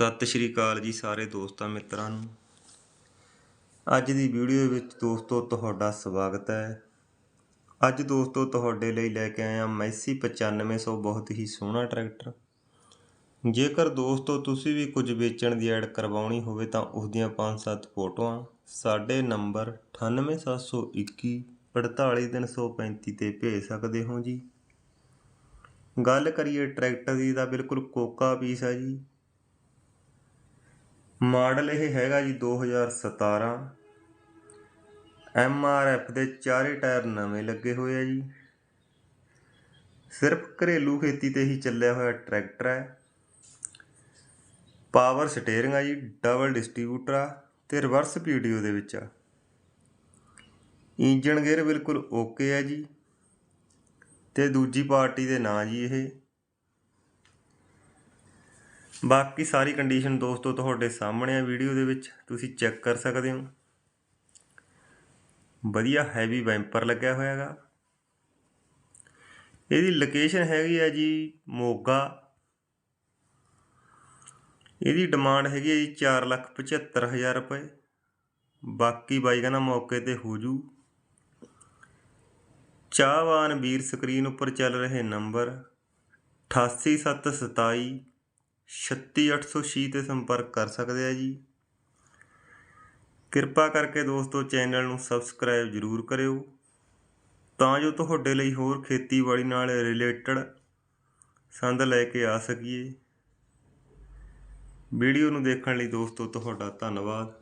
ਸਤਿ ਸ਼੍ਰੀ ਅਕਾਲ ਜੀ ਸਾਰੇ ਦੋਸਤਾਂ ਮਿੱਤਰਾਂ ਨੂੰ। ਅੱਜ ਦੀ ਵੀਡੀਓ ਵਿੱਚ ਦੋਸਤੋ ਤੁਹਾਡਾ ਸਵਾਗਤ ਹੈ। ਅੱਜ ਦੋਸਤੋ ਤੁਹਾਡੇ ਲਈ ਲੈ ਕੇ ਆਇਆ ਮੈਸੀ 9500 ਬਹੁਤ ਹੀ ਸੋਹਣਾ ਟਰੈਕਟਰ। ਜੇਕਰ ਦੋਸਤੋ ਤੁਸੀਂ ਵੀ ਕੁਝ ਵੇਚਣ ਦੀ ਐਡ ਕਰਵਾਉਣੀ ਹੋਵੇ ਤਾਂ ਉਸ ਦੀਆਂ 5-7 ਫੋਟੋਆਂ, ਸਾਡੇ ਨੰਬਰ 98721 48335 ਤੇ ਭੇਜ ਸਕਦੇ ਹੋ ਜੀ। ਗੱਲ ਕਰੀਏ ਟਰੈਕਟਰ ਦੀ ਤਾਂ ਬਿਲਕੁਲ ਕੋਕਾ ਪੀਸ ਹੈ ਜੀ। ਮਾਡਲ ਇਹ ਹੈਗਾ ਜੀ 2017 ਐਫ ਦੇ ਚਾਰੇ ਟਾਇਰ ਨਵੇਂ ਲੱਗੇ ਹੋਏ ਆ ਜੀ। ਸਿਰਫ ਘਰੇਲੂ ਖੇਤੀ ਤੇ ਹੀ ਚੱਲਿਆ ਹੋਇਆ ਟਰੈਕਟਰ ਹੈ। ਪਾਵਰ ਸਟੀਅਰਿੰਗ ਆ ਜੀ, ਡਬਲ ਡਿਸਟ੍ਰੀਬਿਊਟਰ ਆ ਤੇ ਰਿਵਰਸ ਪੀਡੀਓ ਦੇ ਵਿੱਚ ਆ। ਇੰਜਨ ਗੇਅਰ ਬਿਲਕੁਲ ਓਕੇ ਆ ਜੀ। ਤੇ ਦੂਜੀ ਪਾਰਟੀ ਦੇ ਨਾਂ ਜੀ ਇਹ। ਬਾਕੀ ਸਾਰੀ ਕੰਡੀਸ਼ਨ ਦੋਸਤੋ ਤੁਹਾਡੇ ਸਾਹਮਣੇ ਆ ਵੀਡੀਓ ਦੇ ਵਿੱਚ, ਤੁਸੀਂ ਚੈੱਕ ਕਰ ਸਕਦੇ ਹੋ। ਵਧੀਆ ਹੈਵੀ ਵੈਂਪਰ ਲੱਗਿਆ ਹੋਇਆ ਹੈਗਾ ਇਹਦੀ ਲੋਕੇਸ਼ਨ ਹੈਗੀ ਆ ਜੀ ਮੋਗਾ। ਇਹਦੀ ਡਿਮਾਂਡ ਹੈਗੀ ਹੈ ਜੀ 475000 ਰੁਪਏ। ਬਾਕੀ ਬਾਈ ਕਹਿੰਦਾ ਮੌਕੇ ਤੇ ਹੋ ਜੂ। ਚਾਹਵਾਨ ਵੀਰ ਸਕਰੀਨ ਉੱਪਰ ਚੱਲ ਰਹੇ ਨੰਬਰ 88727 36806 ਤੇ ਸੰਪਰਕ ਕਰ ਸਕਦੇ ਆ ਜੀ। ਕਿਰਪਾ ਕਰਕੇ ਦੋਸਤੋ ਚੈਨਲ ਨੂੰ ਸਬਸਕ੍ਰਾਈਬ ਜ਼ਰੂਰ ਕਰਿਓ। ਤਾਂ ਜੋ ਤੁਹਾਡੇ ਲਈ ਹੋਰ ਖੇਤੀਬਾੜੀ ਨਾਲ ਰਿਲੇਟਡ ਸੰਦ ਲੈ ਕੇ ਆ ਸਕੀਏ। ਵੀਡੀਓ ਨੂੰ ਦੇਖਣ ਲਈ ਦੋਸਤੋ ਤੁਹਾਡਾ ਧੰਨਵਾਦ।